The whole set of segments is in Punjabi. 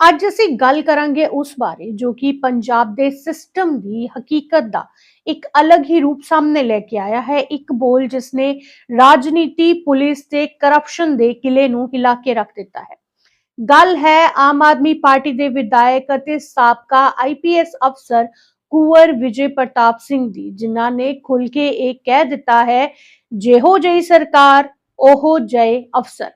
ਅੱਜ ਅਸੀਂ ਗੱਲ ਕਰਾਂਗੇ ਉਸ ਬਾਰੇ ਜੋ ਕਿ ਪੰਜਾਬ ਦੇ ਸਿਸਟਮ ਦੀ ਹਕੀਕਤ ਦਾ ਇੱਕ ਅਲੱਗ ਹੀ ਰੂਪ ਸਾਹਮਣੇ ਲੈ ਕੇ ਆਇਆ ਹੈ। ਇੱਕ ਬੋਲ ਜਿਸ ਨੇ ਰਾਜਨੀਤੀ, ਪੁਲਿਸ ਤੇ ਕਰਪਸ਼ਨ ਦੇ ਕਿਲੇ ਨੂੰ ਹਿਲਾ ਕੇ ਰੱਖ ਦਿੱਤਾ ਹੈ। ਗੱਲ ਹੈ ਆਮ ਆਦਮੀ ਪਾਰਟੀ ਦੇ ਵਿਧਾਇਕ ਅਤੇ ਸਾਬਕਾ ਆਈਪੀਐਸ ਅਫਸਰ ਕੁਵਰ ਵਿਜੇ ਪ੍ਰਤਾਪ ਸਿੰਘ ਦੀ, ਜਿਨ੍ਹਾਂ ਨੇ ਖੁੱਲ ਕੇ ਇਹ ਕਹਿ ਦਿੱਤਾ ਹੈ, ਜਿਹੋ ਜਿਹੀ ਸਰਕਾਰ, ਉਹੋ ਜਿਹੇ ਅਫਸਰ।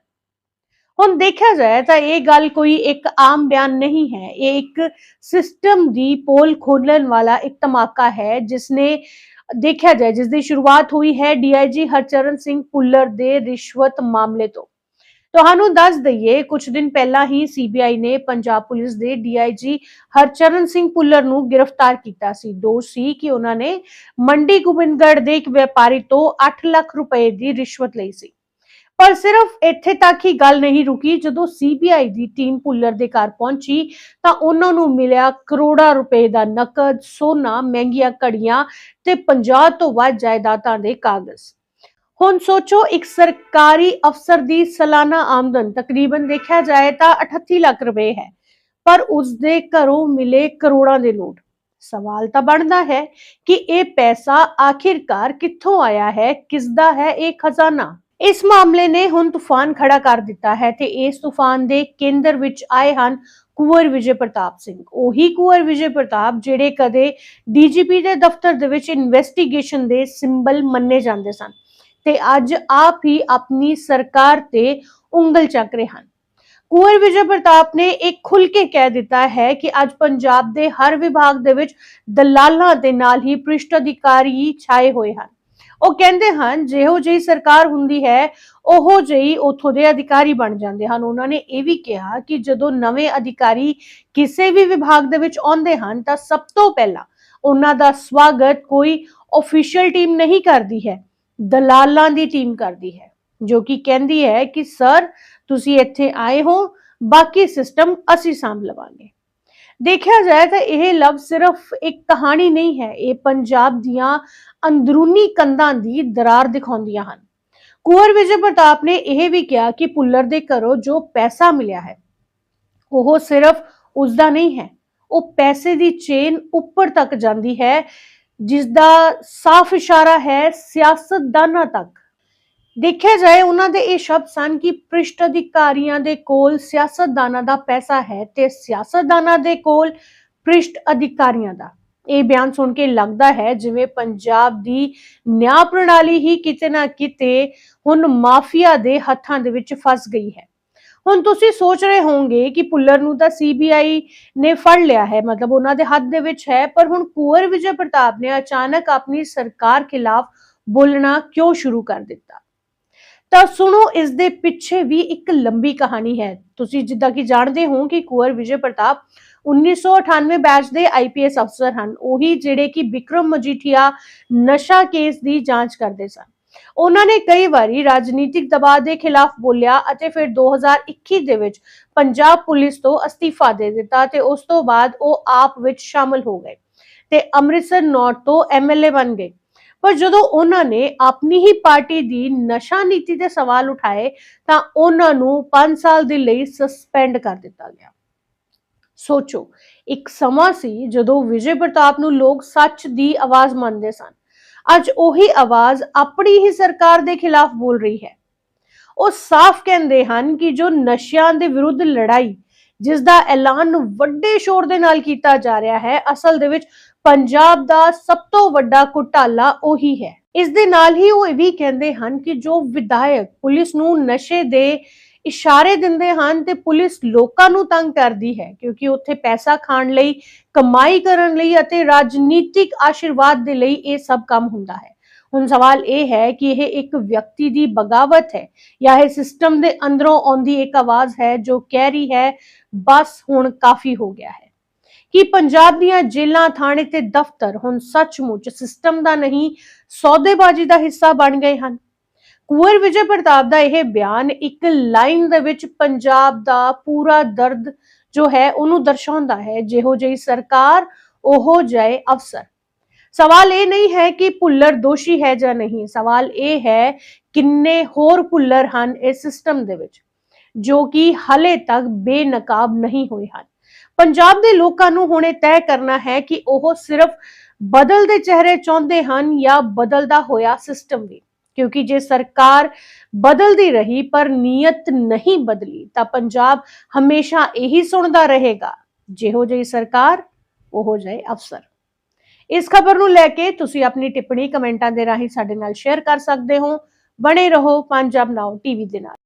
ਹੁਣ ਦੇਖਿਆ ਜਾਏ ਤਾਂ ਇਹ ਗੱਲ ਕੋਈ ਇੱਕ ਆਮ ਬਿਆਨ ਨਹੀਂ ਹੈ। ਇਹ ਇੱਕ ਸਿਸਟਮ ਦੀ ਪੋਲ ਖੋਲਣ ਵਾਲਾ ਇੱਕ ਧਮਾਕਾ ਹੈ ਜਿਸ ਨੇ ਦੇਖਿਆ ਜਾਏ ਜਿਸ ਦੀ ਸ਼ੁਰੂਆਤ ਹੋਈ ਹੈ ਡੀਆਈਜੀ ਹਰਚਰਨ ਸਿੰਘ ਪੁੱਲਰ ਦੇ ਰਿਸ਼ਵਤ ਮਾਮਲੇ ਤੋਂ। ਤੁਹਾਨੂੰ ਦੱਸ ਦਈਏ ਕੁਝ ਦਿਨ ਪਹਿਲਾਂ ਹੀ ਸੀਬੀਆਈ ਨੇ ਪੰਜਾਬ ਪੁਲਿਸ ਦੇ ਡੀਆਈਜੀ ਹਰਚਰਨ ਸਿੰਘ ਪੁੱਲਰ ਨੂੰ ਗ੍ਰਿਫਤਾਰ ਕੀਤਾ ਸੀ। ਦੋਸ਼ ਸੀ ਕਿ ਉਹਨਾਂ ਨੇ ਮੰਡੀ ਗੋਬਿੰਦਗੜ੍ਹ ਦੇ ਇੱਕ ਵਪਾਰੀ ਤੋਂ 8 ਲੱਖ ਰੁਪਏ ਦੀ ਰਿਸ਼ਵਤ ਲਈ ਸੀ। ਪਰ ਸਿਰਫ ਇੱਥੇ ਤੱਕ ਹੀ ਗੱਲ ਨਹੀਂ ਰੁਕੀ। ਜਦੋਂ ਸੀਬੀਆਈ ਦੀ ਟੀਮ ਪੁੱਲਰ ਦੇ ਘਰ ਪਹੁੰਚੀ, ਤਾਂ ਉਹਨਾਂ ਨੂੰ ਮਿਲਿਆ ਕਰੋੜਾਂ ਰੁਪਏ ਦਾ ਨਕਦ, ਸੋਨਾ, ਮਹਿੰਗੀਆਂ ਘੜੀਆਂ ਤੇ 50 ਤੋਂ ਵੱਧ ਜਾਇਦਾਦਾਂ ਦੇ ਕਾਗਜ਼। ਹੁਣ ਸੋਚੋ, ਇੱਕ ਸਰਕਾਰੀ ਅਫਸਰ ਦੀ ਸਾਲਾਨਾ ਆਮਦਨ ਤਕਰੀਬਨ ਦੇਖਿਆ ਜਾਏ ਤਾਂ 38 ਲੱਖ ਰੁਪਏ ਹੈ, ਪਰ ਉਸ ਦੇ ਘਰੋਂ ਮਿਲੇ ਕਰੋੜਾਂ ਦੇ ਨੋਟ। ਸਵਾਲ ਤਾਂ ਬਣਦਾ ਹੈ ਕਿ ਇਹ ਪੈਸਾ ਆਖਿਰਕਾਰ ਕਿੱਥੋਂ ਆਇਆ ਹੈ ਕਿਸ ਦਾ ਹੈ ਇਹ ਖਜ਼ਾਨਾ? ਇਸ ਮਾਮਲੇ ਨੇ ਹੁਣ ਤੂਫਾਨ ਖੜਾ ਕਰ ਦਿੱਤਾ ਹੈ ਤੇ ਇਸ ਤੂਫਾਨ ਦੇ ਕੇਂਦਰ ਵਿੱਚ ਆਏ ਹਨ ਕੁਵਰ ਵਿਜੇ ਪ੍ਰਤਾਪ ਸਿੰਘ। ਉਹੀ ਕੁਵਰ ਵਿਜੇ ਪ੍ਰਤਾਪ ਜਿਹੜੇ ਕਦੇ ਡੀਜੀਪੀ ਦੇ ਦਫ਼ਤਰ ਦੇ ਵਿੱਚ ਇਨਵੈਸਟੀਗੇਸ਼ਨ ਦੇ ਸਿੰਬਲ ਮੰਨੇ ਜਾਂਦੇ ਸਨ ਤੇ ਅੱਜ ਆਪ ਹੀ ਆਪਣੀ ਸਰਕਾਰ ਤੇ ਉਂਗਲ ਚੱਕ ਰਹੇ ਹਨ। ਕੁਵਰ ਵਿਜੇ ਪ੍ਰਤਾਪ ਨੇ ਇੱਕ ਖੁੱਲ ਕੇ ਕਹਿ ਦਿੱਤਾ ਹੈ ਕਿ ਅੱਜ ਪੰਜਾਬ ਦੇ ਹਰ ਵਿਭਾਗ ਦੇ ਵਿੱਚ ਦਲਾਲਾਂ ਦੇ ਨਾਲ ਹੀ ਭ੍ਰਿਸ਼ਟ ਅਧਿਕਾਰੀ ਛਾਏ ਹੋਏ ਹਨ। ਉਹ ਕਹਿੰਦੇ ਹਨ, ਜਿਹੋ ਜਿਹੀ ਸਰਕਾਰ ਹੁੰਦੀ ਹੈ, ਉਹੋ ਜਿਹੀ ਉਥੋਂ ਦੇ ਅਧਿਕਾਰੀ ਬਣ ਜਾਂਦੇ ਹਨ। ਉਹਨਾਂ ਨੇ ਇਹ ਵੀ ਕਿਹਾ ਕਿ ਜਦੋਂ ਨਵੇਂ ਅਧਿਕਾਰੀ ਕਿਸੇ ਵੀ ਵਿਭਾਗ ਦੇ ਵਿੱਚ ਆਉਂਦੇ ਹਨ, ਤਾਂ ਸਭ ਤੋਂ ਪਹਿਲਾਂ ਉਹਨਾਂ ਦਾ ਸਵਾਗਤ ਕੋਈ ਅਫੀਸ਼ੀਅਲ ਟੀਮ ਨਹੀਂ ਕਰਦੀ ਹੈ, ਦਲਾਲਾਂ ਦੀ ਟੀਮ ਕਰਦੀ ਹੈ, ਜੋ ਕਿ ਕਹਿੰਦੀ ਹੈ ਕਿ ਸਰ ਤੁਸੀਂ ਇੱਥੇ ਆਏ ਹੋ, ਬਾਕੀ ਸਿਸਟਮ ਅਸੀਂ ਸਾਂਭ ਲਵਾਂਗੇ। ਦੇਖਿਆ ਜਾਏ ਤਾਂ ਇਹ ਲਫ਼ਜ਼ ਸਿਰਫ ਇੱਕ ਕਹਾਣੀ ਨਹੀਂ ਹੈ, ਇਹ ਪੰਜਾਬ ਦੀਆਂ ਅੰਦਰੂਨੀ ਕੰਧਾਂ ਦੀ ਦਰਾਰ ਦਿਖਾਉਂਦੀਆਂ ਹਨ। ਕੁਵਰ ਵਿਜੇ ਪ੍ਰਤਾਪ ਨੇ ਇਹ ਵੀ ਕਿਹਾ ਕਿ ਪੁੱਲਰ ਦੇ ਘਰੋਂ ਜੋ ਪੈਸਾ ਮਿਲਿਆ ਹੈ, ਉਹ ਸਿਰਫ ਉਸ ਦਾ ਨਹੀਂ ਹੈ, ਉਹ ਪੈਸੇ ਦੀ ਚੇਨ ਉੱਪਰ ਤੱਕ ਜਾਂਦੀ ਹੈ ਜਿਸ ਦਾ ਸਾਫ਼ ਇਸ਼ਾਰਾ ਹੈ ਸਿਆਸਤਦਾਨਾਂ ਤੱਕ। ਦੇਖਿਆ ਜਾਏ, ਉਹਨਾਂ ਦੇ ਇਹ ਸ਼ਬਦ ਸਨ ਕਿ ਭ੍ਰਿਸ਼ਟ ਅਧਿਕਾਰੀਆਂ ਦੇ ਕੋਲ ਸਿਆਸਤਦਾਨਾਂ ਦਾ ਪੈਸਾ ਹੈ ਤੇ ਸਿਆਸਤਦਾਨਾਂ ਦੇ ਕੋਲ ਪ੍ਰਿਸ਼ਟ ਅਧਿਕਾਰੀਆਂ ਦਾ। ਇਹ ਬਿਆਨ ਸੁਣ ਕੇ ਲੱਗਦਾ ਹੈ, ਜਿਵੇਂ ਪੰਜਾਬ ਦੀ ਨਿਆਂ ਪ੍ਰਣਾਲੀ ਹੀ ਕਿਤੇ ਨਾ ਕਿਤੇ ਹੁਣ ਮਾਫੀਆ ਦੇ ਹੱਥਾਂ ਦੇ ਵਿੱਚ ਫਸ ਗਈ ਹੈ। ਹੁਣ ਤੁਸੀਂ ਸੋਚ ਰਹੇ ਹੋਵੋਗੇ ਕਿ ਪੁੱਲਰ ਨੂੰ ਤਾਂ ਸੀਬੀਆਈ ਨੇ ਫੜ ਲਿਆ ਹੈ, ਮਤਲਬ ਉਹਨਾਂ ਦੇ ਹੱਥ ਦੇ ਵਿੱਚ ਹੈ, ਪਰ ਹੁਣ ਕੁਵਰ ਵਿਜੇ ਪ੍ਰਤਾਪ ਨੇ ਅਚਾਨਕ ਆਪਣੀ ਸਰਕਾਰ ਖਿਲਾਫ ਬੋਲਣਾ ਕਿਉਂ ਸ਼ੁਰੂ ਕਰ ਦਿੱਤਾ? ਤਾਂ ਸੁਣੋ, ਇਸ ਦੇ ਪਿੱਛੇ ਵੀ ਇੱਕ ਲੰਬੀ ਕਹਾਣੀ ਹੈ। ਤੁਸੀਂ ਜਿੱਦਾਂ ਕਿ ਜਾਣਦੇ ਹੋ ਕਿ ਕੁਵਰ ਵਿਜੇ ਪ੍ਰਤਾਪ 1998 ਬੈਚ ਦੇ ਆਈਪੀਐਸ ਅਫਸਰ ਹਨ। ਉਹੀ ਜਿਹੜੇ ਕਿ ਵਿਕਰਮ ਮਜੀਠੀਆ ਨਸ਼ਾ ਕੇਸ ਦੀ ਜਾਂਚ ਕਰਦੇ ਸਨ। ਉਹਨਾਂ ਨੇ ਕਈ ਵਾਰੀ ਰਾਜਨੀਤਿਕ ਦਬਾਅ ਦੇ ਖਿਲਾਫ ਬੋਲਿਆ ਅਤੇ ਫਿਰ 2021 ਦੇ ਵਿੱਚ ਪੰਜਾਬ ਪੁਲਿਸ ਤੋਂ ਅਸਤੀਫਾ ਦੇ ਦਿੱਤਾ ਤੇ ਉਸ ਤੋਂ ਬਾਅਦ ਉਹ ਆਪ ਵਿੱਚ ਸ਼ਾਮਲ ਹੋ ਗਏ ਤੇ ਅੰਮ੍ਰਿਤਸਰ ਨੌਰਥ ਤੋਂ ਐਮਐਲਏ ਬਣ ਗਏ। ਪਰ ਜਦੋਂ ਉਹਨਾਂ ਨੇ ਆਪਣੀ ਹੀ ਪਾਰਟੀ ਦੀ ਨਸ਼ਾ ਨੀਤੀ ਤੇ ਸਵਾਲ ਉਠਾਏ, ਤਾਂ ਉਹਨਾਂ ਨੂੰ 5 ਸਾਲ ਦੇ ਲਈ ਸਸਪੈਂਡ ਕਰ ਦਿੱਤਾ ਗਿਆ। ਸੋਚੋ, ਇੱਕ ਸਮਾਂ ਸੀ ਜਦੋਂ ਵਿਜੇ ਪ੍ਰਤਾਪ ਨੂੰ ਲੋਕ ਸੱਚ ਦੀ ਆਵਾਜ਼ ਮੰਨਦੇ ਸਨ। ਅੱਜ ਉਹੀ ਆਵਾਜ਼ ਆਪਣੀ ਹੀ ਸਰਕਾਰ ਦੇ ਖਿਲਾਫ ਬੋਲ ਰਹੀ ਹੈ। ਉਹ ਸਾਫ਼ ਕਹਿੰਦੇ ਹਨ ਕਿ ਜੋ ਨਸ਼ਿਆਂ ਦੇ ਵਿਰੁੱਧ ਲੜਾਈ ਜਿਸ ਦਾ ਐਲਾਨ ਵੱਡੇ ਸ਼ੋਰ ਦੇ ਨਾਲ ਕੀਤਾ ਜਾ ਰਿਹਾ ਹੈ, ਅਸਲ ਦੇ ਵਿੱਚ ਪੰਜਾਬ ਦਾ ਸਭ ਤੋਂ ਵੱਡਾ ਘੁਟਾਲਾ ਉਹੀ ਹੈ। ਇਸ ਦੇ ਨਾਲ ਹੀ ਉਹ ਇਹ ਵੀ ਕਹਿੰਦੇ ਹਨ ਕਿ ਜੋ ਵਿਧਾਇਕ ਪੁਲਿਸ ਨੂੰ ਨਸ਼ੇ ਦੇ ਇਸ਼ਾਰੇ ਦਿੰਦੇ ਹਨ ਤੇ ਪੁਲਿਸ ਲੋਕਾਂ ਨੂੰ ਤੰਗ ਕਰਦੀ ਹੈ ਕਿਉਂਕਿ ਉੱਥੇ ਪੈਸਾ ਖਾਣ ਲਈ, ਕਮਾਈ ਕਰਨ ਲਈ ਅਤੇ ਰਾਜਨੀਤਿਕ ਆਸ਼ੀਰਵਾਦ ਦੇ ਲਈ ਇਹ ਸਭ ਕੰਮ ਹੁੰਦਾ ਹੈ। ਹੁਣ ਸਵਾਲ ਇਹ ਹੈ ਕਿ ਇਹ ਇੱਕ ਵਿਅਕਤੀ ਦੀ ਬਗਾਵਤ ਹੈ ਜਾਂ ਇਹ ਸਿਸਟਮ ਦੇ ਅੰਦਰੋਂ ਆਉਂਦੀ ਇੱਕ ਆਵਾਜ਼ ਹੈ ਜੋ ਕਹਿ ਰਹੀ ਹੈ, ਬਸ ਹੁਣ ਕਾਫੀ ਹੋ ਗਿਆ ਹੈ। ਕਿ ਪੰਜਾਬ ਦੀਆਂ ਜੇਲ੍ਹਾਂ, ਥਾਣੇ ਤੇ ਦਫ਼ਤਰ ਹੁਣ ਸੱਚਮੁੱਚ ਸਿਸਟਮ ਦਾ ਨਹੀਂ, ਸੌਦੇਬਾਜ਼ੀ ਦਾ ਹਿੱਸਾ ਬਣ ਗਏ ਹਨ। ਕੁਵਰ ਵਿਜੇ ਪ੍ਰਤਾਪ ਦਾ ਇਹ ਬਿਆਨ ਇੱਕ ਲਾਈਨ ਦੇ ਵਿੱਚ ਪੰਜਾਬ ਦਾ ਪੂਰਾ ਦਰਦ ਜੋ ਹੈ, ਉਹਨੂੰ ਦਰਸਾਉਂਦਾ ਹੈ, ਜਿਹੋ ਜਿਹੀ ਸਰਕਾਰ ਉਹੋ ਜਿਹੇ ਅਫਸਰ। ਸਵਾਲ ਇਹ ਨਹੀਂ ਹੈ ਕਿ ਭੁੱਲਰ ਦੋਸ਼ੀ ਹੈ ਜਾਂ ਨਹੀਂ, ਸਵਾਲ ਇਹ ਹੈ ਕਿੰਨੇ ਹੋਰ ਭੁੱਲਰ ਹਨ ਇਸ ਸਿਸਟਮ ਦੇ ਵਿੱਚ, ਜੋ ਕਿ ਹਲੇ ਤੱਕ ਬੇਨਕਾਬ ਨਹੀਂ ਹੋਏ ਹਨ। ਪੰਜਾਬ ਦੇ ਲੋਕਾਂ ਨੂੰ ਹੁਣ ਇਹ ਤੈਅ ਕਰਨਾ ਹੈ ਕਿ ਉਹ ਸਿਰਫ ਬਦਲਦੇ ਚਿਹਰੇ ਚਾਹੁੰਦੇ ਹਨ ਜਾਂ ਬਦਲਦਾ ਹੋਇਆ ਸਿਸਟਮ ਵੀ। ਕਿਉਂਕਿ ਜੇ ਸਰਕਾਰ ਬਦਲਦੀ ਰਹੀ ਪਰ ਨੀਅਤ ਨਹੀਂ ਬਦਲੀ, ਤਾਂ ਪੰਜਾਬ ਹਮੇਸ਼ਾ ਇਹੀ ਸੁਣਦਾ ਰਹੇਗਾ। ਜਿਹੋ ਜਿਹੀ ਸਰਕਾਰ, ਉਹੋ ਜਿਹੇ ਅਫਸਰ। ਇਸ ਖਬਰ ਨੂੰ ਲੈ ਕੇ ਤੁਸੀਂ ਆਪਣੀ ਟਿੱਪਣੀ ਕਮੈਂਟਾਂ ਦੇ ਰਾਹੀਂ ਸਾਡੇ ਨਾਲ ਸ਼ੇਅਰ ਕਰ ਸਕਦੇ ਹੋ। ਬਣੇ ਰਹੋ ਪੰਜਾਬ ਨਾਓ ਟੀਵੀ ਦੇ ਨਾਲ।